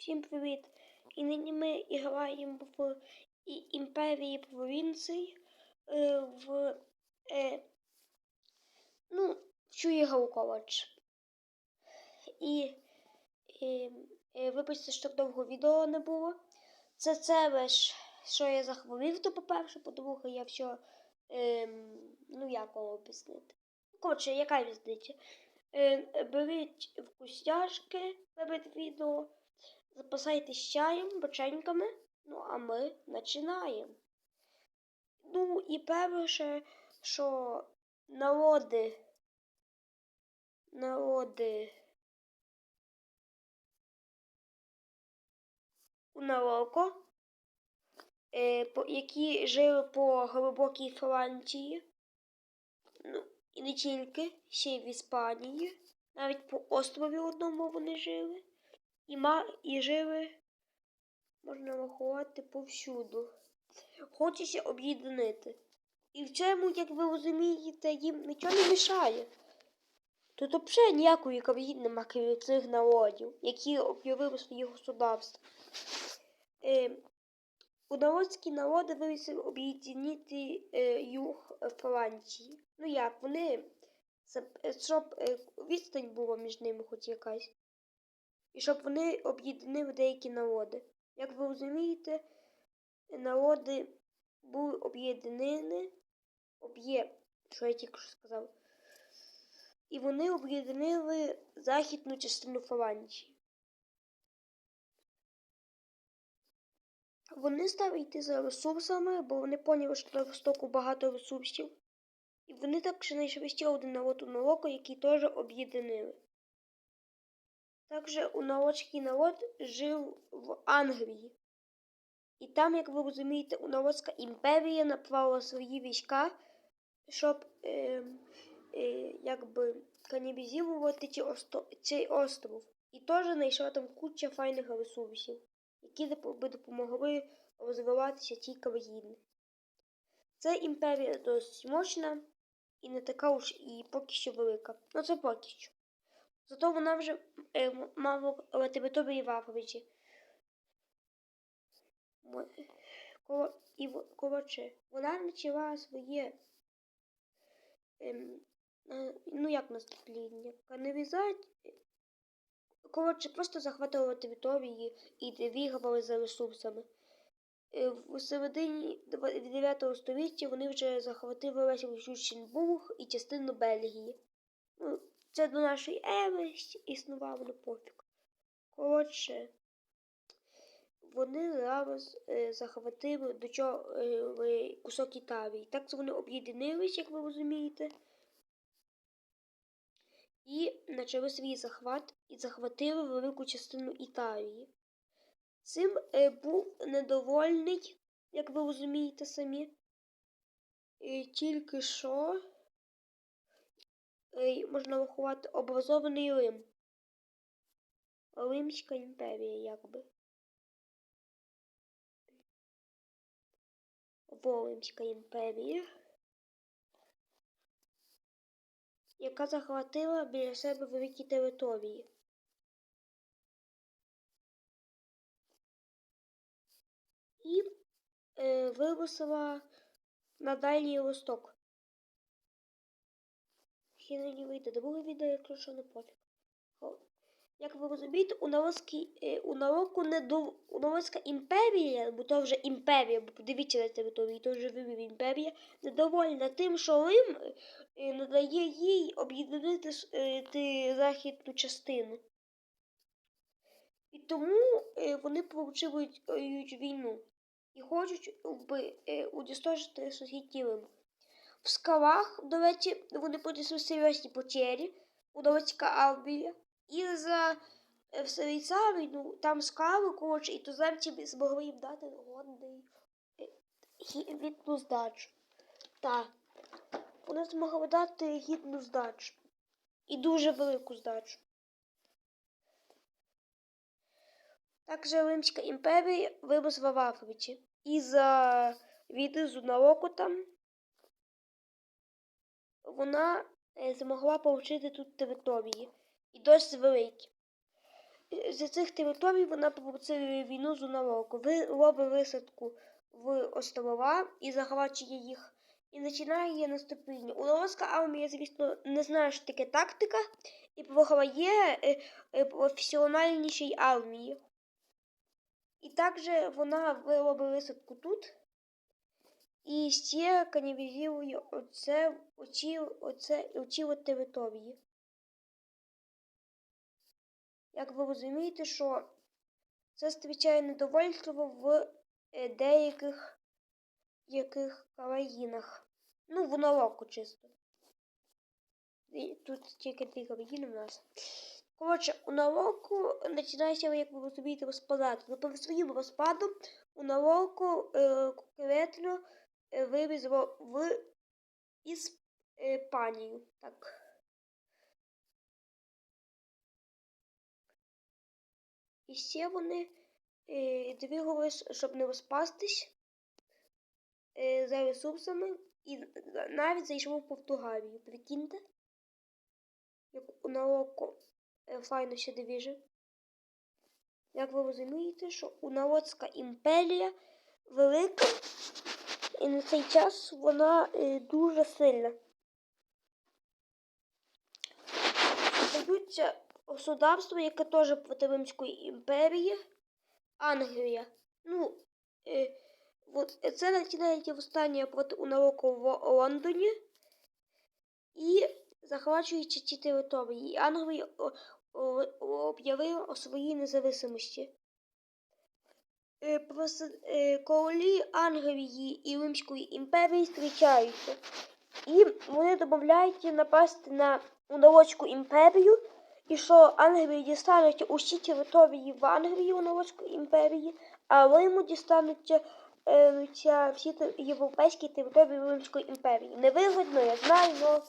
Всім привіт! І нині ми граємо в імперії провінцій е, в е, ну, ігру, коротше. І е, е, вибачте, що так довго відео не було. Це це лиш, що я захворів, то по-перше, по-друге, я все, е, ну як вам об'яснити. Коротше, яка різниця? Е, беріть вкусняшки перед відео, запасайтесь чаєм, печеньками, ну а ми починаємо. Ну і перше, що народи, народи у Марокко, е, які жили по глибокій Франції, ну і не тільки, ще й в Іспанії, навіть по острові одному вони жили. І, ма, і жили, можна рахувати, повсюду. Хочеться об'єднати. І в цьому, як ви розумієте, їм нічого не мішає. Тут взагалі ніякої країни нема крім цих народів, які об'явили свої государства. Е, Удалоцькі народи вирішили об'єднати е, юг Франції. Ну як, вони, е, щоб е, відстань була між ними хоч якась. І щоб вони об'єднали деякі народи. Як ви розумієте, народи були об'єднані, об'є, що я тільки що сказав. І вони об'єднали західну частину Франції. Вони стали йти за ресурсами, бо вони поняли, що на Востоку багато ресурсів. І вони також знайшли ще один народ у Марокко, який теж об'єднали. Також ународський народ жив в Англії. І там, як ви розумієте, ународська імперія направила свої війська, щоб е, е, якби канібізувати цей остров. І теж знайшла там куча файних ресурсів, які би допомогли розвиватися цій країні. Це імперія досить мощна і не така уж і поки що велика. Ну це поки що. Зато вона вже е, мала на території в Африці. І коротше, вона почала своє, ем, е, ну як наступління, каналізати. Коротше, просто захватувала території і двігали за ресурсами. Е, В середині 9 століття вони вже захватили весь Люксембург і частину Бельгії. Ну, це до нашої ери існувало на пофіг. Коротше, вони зараз е, захватили до чого е, кусок Італії. Так це вони об'єднились, як ви розумієте. І почали свій захват і захватили велику частину Італії. Цим е, був недовольний, як ви розумієте самі. Е, тільки що можна рахувати образований Рим. Римська імперія, якби. Волинська імперія, яка захватила біля себе великі території. І е, вирусила на Дальній Восток. Не вийде друге відео, якщо що не пофіг. Як ви розумієте, у е, у Марокко не до у Нарозька імперія, бо то вже імперія, бо подивіться на території, то вже вивів імперія, недовольна тим, що Рим е, надає їй об'єднати е, західну частину. І тому вони получують війну і хочуть е, уничтожити Рим. В скалах, до речі, вони понесли серйозні потері, удалецька армія. І за е, ну, там скали, коротше, і туземці змогли їм дати годний е, гідну здачу. Так. Вони змогли дати гідну здачу. І дуже велику здачу. Також Римська імперія виросла в Африці. І за війни з Марокко там вона е, змогла отримати тут території. І досить великі. з цих територій вона провоцирує війну з Уналоку. Ви робить висадку в острова і захвачує їх. І починає наступлення. Уналоська армія, звісно, не знає, що таке тактика, і програє е, е, професіональнішій армії. І також вона робить висадку тут. І ще канібізує оце, оці, оце, оці от території. Як ви розумієте, що це зустрічає недовольство в е, деяких яких країнах. Ну, в Налоку чисто. І тут тільки дві країни в нас. Коротше, у Налоку починається, як ви розумієте, розпадати. Ну, перед своїм розпадом у Налоку е, конкретно е, вивезло в Іспанію. Так. І ще вони е, двигались, щоб не розпастись е, за ресурсами і навіть зайшов в Португалію. Прикиньте, як на око файно ще дивіже. Як ви розумієте, що Уналоцька імперія велика, і на цей час вона е, дуже сильна. Даються государство, яке теж проти Римської імперії, Англія. Ну, е, от, це починається восстання проти Унароку в Лондоні і захвачуючи ці території. Англія об'явила о своїй незалежності. Е, е, королі Англії і Римської імперії зустрічаються. І вони домовляють напасти на Уналоцьку імперію і що Англії дістануть усі території в Англії у Новоської імперії, а Риму дістануться е, всі європейські території Римської імперії. Невигодно, я знаю, але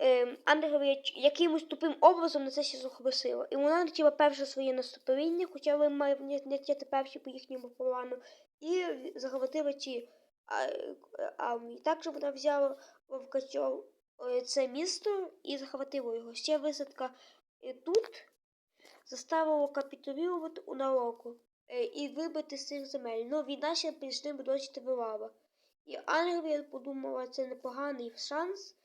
е, Англія якимось тупим образом на це ще захопила. І вона почала перше своє наступлення, хоча Рим має вняти перші по їхньому плану, і захватила ці армії. Також вона взяла в Качов е, це місто і захватила його. Ще висадка і тут заставило капітулювати у нароку е, і вибити з цих земель. Ну, війна ще ними досі тривала. І Англія подумала, це непоганий шанс.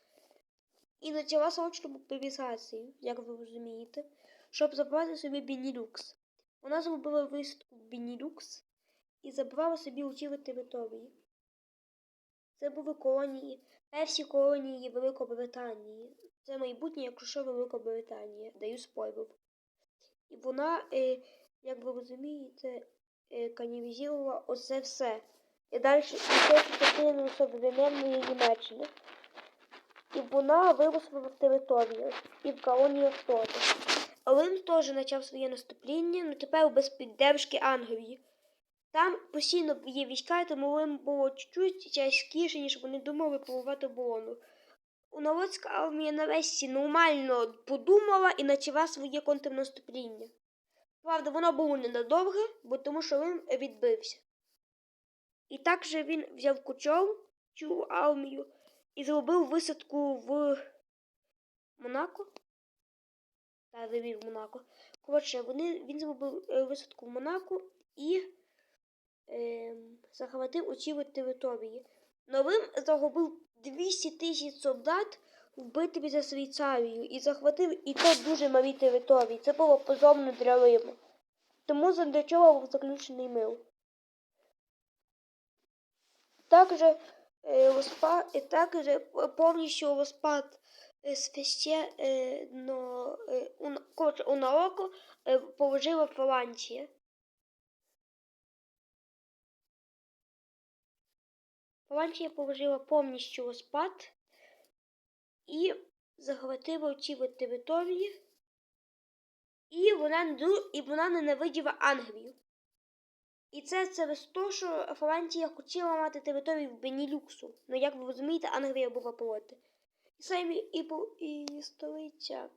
І почала срочну мобілізацію, як ви розумієте, щоб забрати собі Бенілюкс. Вона зробила висадку в Бенілюкс і забрала собі у території. Це були колонії, перші колонії Великобританії. Це майбутнє, якщо що Великобританія, даю спойлер. І вона, е, як ви розумієте, е, канівізувала оце все. І далі йде частину современної Німеччини. І вона виросла в територію і в колоніях теж. Рим теж почав своє наступлення, але ну, тепер без піддержки Англії. Там постійно є війська, тому Рим було чуть-чуть тяжкіше, ніж вони думали побувати оборону. Уналоцька армія нарешті нормально подумала і почала своє контрнаступління. Правда, воно було ненадовге, бо тому що він відбився. І також він взяв кучов цю армію і зробив висадку в Монако. Так, завів Монако. Коротше, вони, він зробив е, висадку в Монако і е, захватив оці території. Новим загубив 200 тисяч солдат в битві за Швейцарію і захватив і то дуже малі території. Це було позорно для Риму. Тому для чого був заключений мир. Також розпад, е, також повністю розпад е, священно е, у, у Нароко е, положила Франція. Франція положила повністю розпад і захватила ці території, і вона і вона ненавиділа Англію. І це через те, що Франція хотіла мати територію в Бенілюксу. Ну, як ви розумієте, Англія була проти. І самі і, і столиця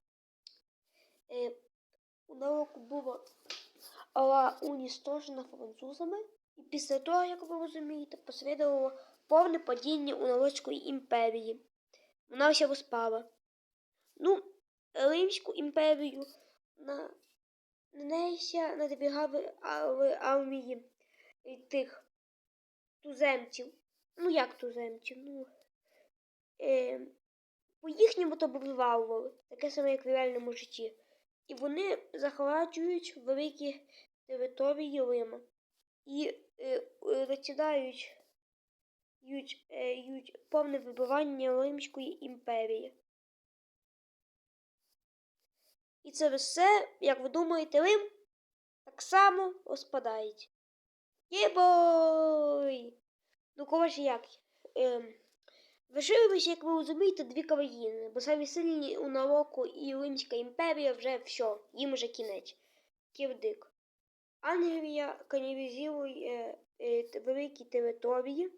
е, у науку була уністожена французами. І після того, як ви розумієте, послідувало повне падіння у Налоцької імперії. Вона вся розпала. Ну, Римську імперію на на неї ще надбігали армії тих туземців. Ну як туземців? Ну, е, по їхньому то були таке саме, як в реальному житті. І вони захвачують великі території Рима і е, е, ють, е, повне вибивання Римської імперії. І це все, як ви думаєте, Рим так само розпадається. Єбой! Ну, коротше, як? Ем, Лишилися, як ви розумієте, дві країни, бо самі сильні у Нароку і Римська імперія вже все, їм вже кінець. Ківдик. Англія каналізує е, т- великі території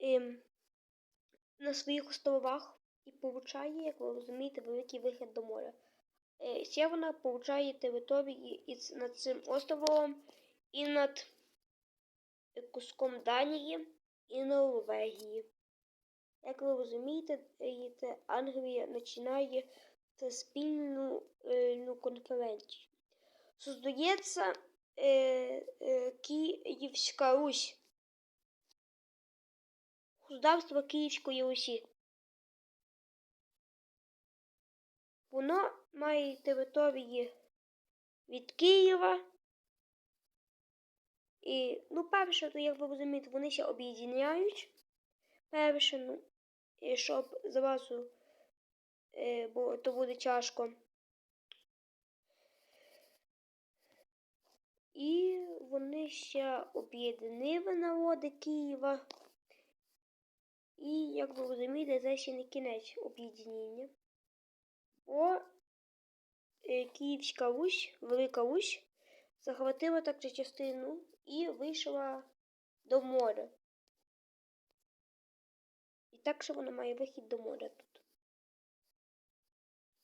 ем, на своїх островах і получає, як ви розумієте, великий вихід до моря. Е, ще вона получає території із, над цим островом і над куском Данії і Норвегії. Як ви розумієте, е, Англія починає спільну е, ну, конференцію. Создається е, е, Київська Русь. Государство Київської Русі. Воно має території від Києва. І, ну, перше, то, як ви розумієте, вони ще об'єднають. Перше, ну, щоб зразу, е, бо то буде тяжко. І вони ще об'єднали народи Києва. І, як ви розумієте, це ще не кінець об'єднання. Бо е, Київська Русь, Велика Русь, захватила також частину і вийшла до моря. І так що вона має вихід до моря тут.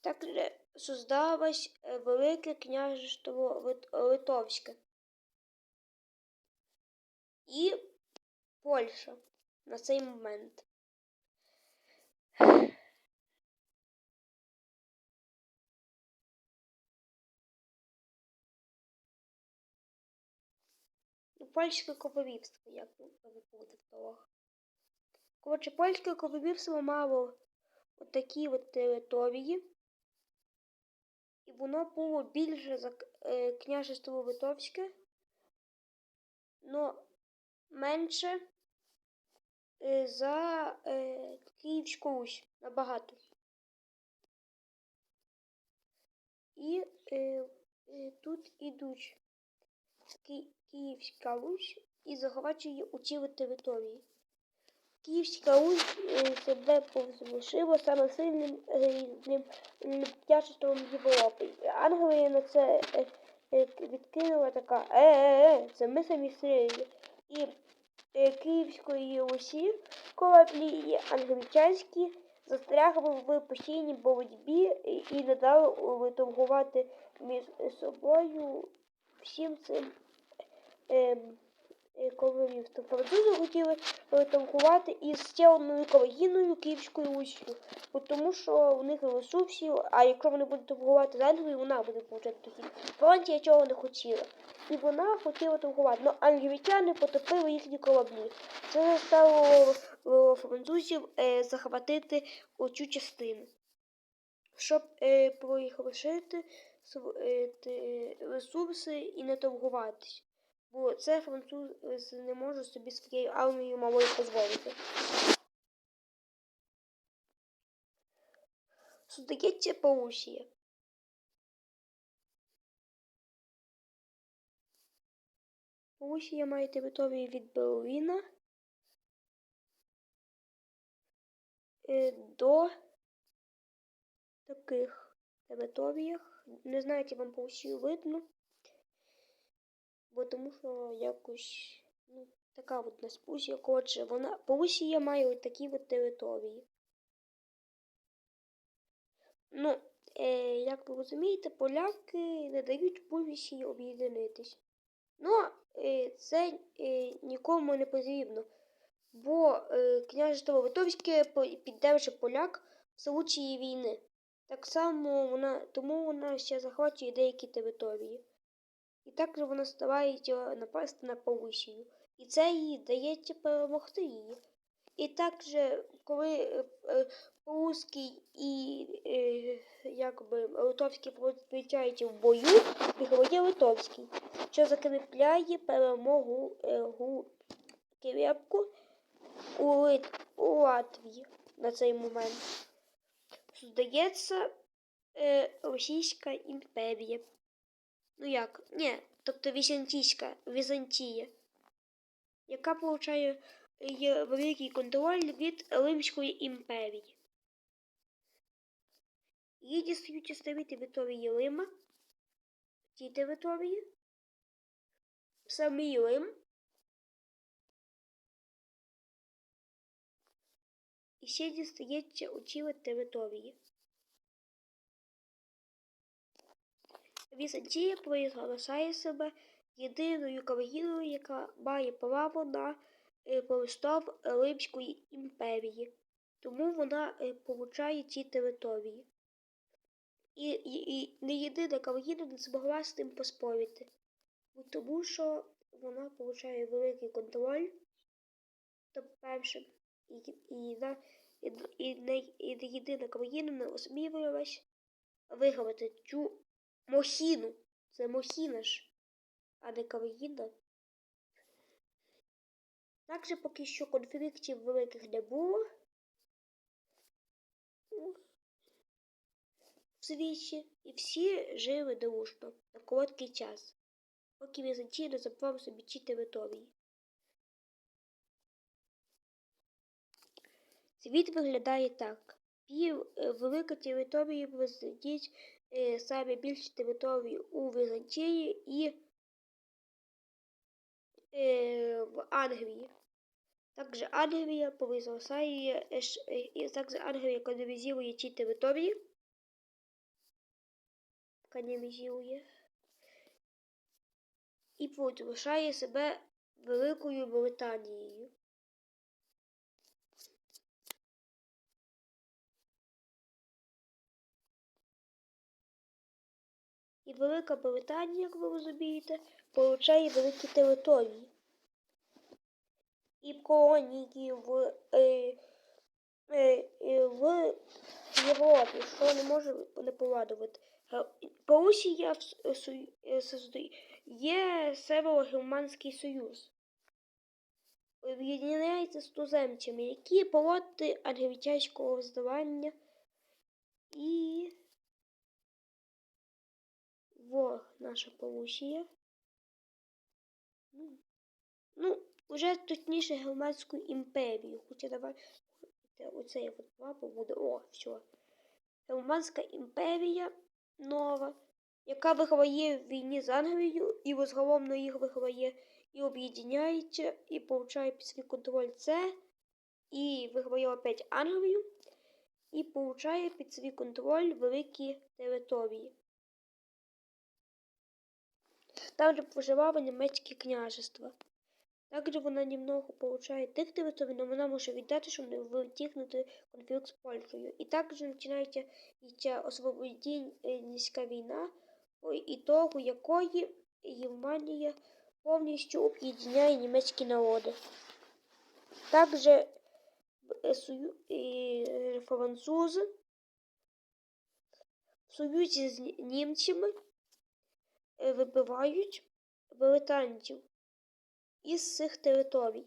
Також создалось е, Велике княжество Литовське. І Польща на цей момент. Польське королівство, як ви перепутав того. Коротше, польське королівство мало отакі от території, і воно було більше за е, княжество Литовське, но менше е, за е, Київську Русь набагато. І тут ідуть Київська Русь і захвачує у цілі території. Київська Русь е, себе повзлишила саме сильним різним княжеством Європи. Англія на це е, е, відкинула така е-е-е, це ми самі сильні. І е, Київської Русі кораблі англічанські застрягли в постійній боротьбі і не дали торгувати між собою всім цим ем, е, королівством. Французи хотіли е, торгувати із одною країною Київською Руссю, бо тому що у них ресурсів, а якщо вони будуть торгувати з Англією, вона буде получати дохід. Франція цього не хотіла. І вона хотіла торгувати. але англічани потопили їхні кораблі. Це заставило французів е, захватити оцю частину. Щоб е, про їх лишити е, ресурси і не торгуватись. Бо це французи не можуть собі своєю армією малою дозволити. Здається, Порусія. Порусія має територію від Берліна е, до таких територіях. Не знаю, чи вам Порусію видно. Бо тому що якось ну, така от нас Порусія. Коротше, вона Порусія має от такі от території. Ну, е, як ви розумієте, поляки не дають Порусії об'єднатись. Ну, е, це е, нікому не потрібно, бо е, княжество Литовське по- поляк в случаї війни. Так само вона, тому вона ще захоплює деякі території. І також вона старається напасти на Полусію. І це їй дається перемогти її. І також, коли е, е, Полуський і е, якби Литовський фронт в бою, виграє Литовський, що закріпляє перемогу е, гу Кирепку у, у Латвії на цей момент. Здається, е, Російська імперія. Ну як? Ні, тобто Візантійська, Візантія, яка получає великий контроль від Римської імперії. Їй дістаються старі території Рима, ті території, самий Рим, і ще дістається у цілі території. Візантія проголошає себе єдиною країною, яка має право на е, престол Римської імперії, тому вона е, получає ці території. І, і, і не єдина країна не змогла з тим поспорити, тому що вона получає великий контроль, то перше, і, і, на, і, і, не, і не єдина країна не осмілилась виграти цю мохіну. Це мохіна ж, а не країна. Також поки що конфліктів великих не було. Ну, В світі і всі жили дружно на короткий час, поки Візантія не забрав собі ці території. Світ виглядає так. Пів е, велика території визначить е, саме більші території у Візантії і е, в Англії. Також Англія повизростає, е, е, і також Англія колонізує ці території. Колонізує. І провозглашає себе Великою Британією. І Велика Британія, як ви розумієте, получає великі території. І колонії в, е, е, е, в Європі, що не може не порадувати. Порусія в с- сою- е, создає- є Северо-Германський Союз. Об'єднається з туземцями, які проти англічанського роздавання і во наша Порусія. Ну, ну, уже точніше Германську імперію. Хоча давай оцей от прапор буде. О, все. Германська імперія нова, яка виграє в війні з Англією і розголомно їх виграє, і об'єднається, і получає під свій контроль це, і виграє опять Англію, і получає під свій контроль великі території. Там же проживало німецьке княжество. Також вона немного получає тих територій, але вона може віддати, щоб не витягнути конфлікт з Польщею. І також починається і освободительська війна, по ітогу якої Германія повністю об'єднає німецькі народи. Також е, е, французи в союзі з німцями вибивають британців із цих територій.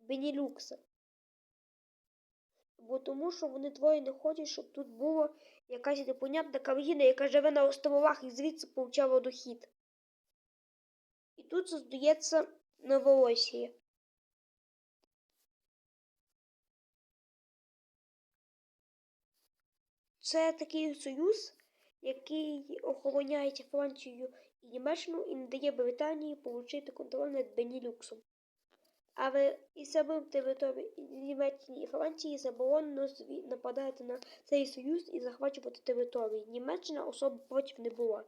Бенілюкса. Бо тому, що вони двоє не хочуть, щоб тут була якась непонятна країна, яка живе на островах і звідси получала дохід. І тут создається Новоросія. Це такий союз, який охороняється Францією і Німеччину і не дає Британії отримати контроль над Бенілюксом. Але і самим територіям Німеччині і Франції заборонено нападати на цей союз і захвачувати території. Німеччина особо проти не була.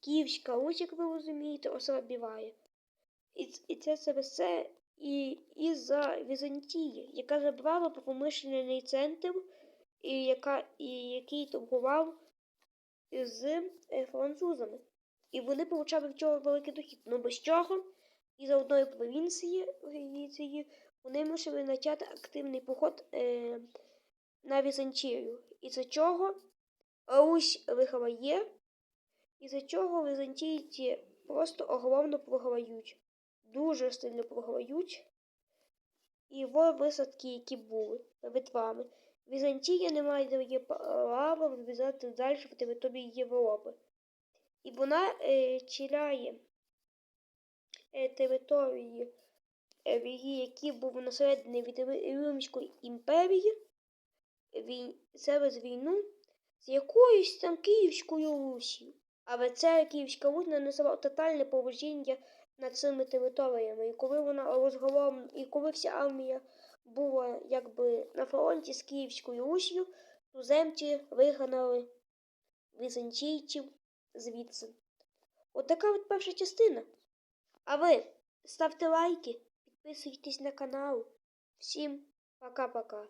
Київська Русь, як ви розумієте, ослабіває. І, і це все все і із-за Візантії, яка забрала промишлений центр і, яка, і який торгував з е, французами. І вони получали від цього великий дохід. Ну без чого із одної провінції вони мусили почати активний поход е, на Візантію. І за чого Русь виграє, і за чого візантійці просто оголовно програють. Дуже сильно програють. І во висадки, які були перед вами. Візантія не має права вивізати далі в території Європи. І вона е, чіляє е, території, е, які були насередині від Римської імперії через війну з якоюсь там Київською Русі. Але ця Київська Русь нанесла тотальне положення над цими територіями. І коли вона розгром... і коли вся армія була якби на фронті з Київською Русью, туземці вигнали візантійців звідси. Отака от перша частина. А ви ставте лайки, підписуйтесь на канал. Всім пока-пока.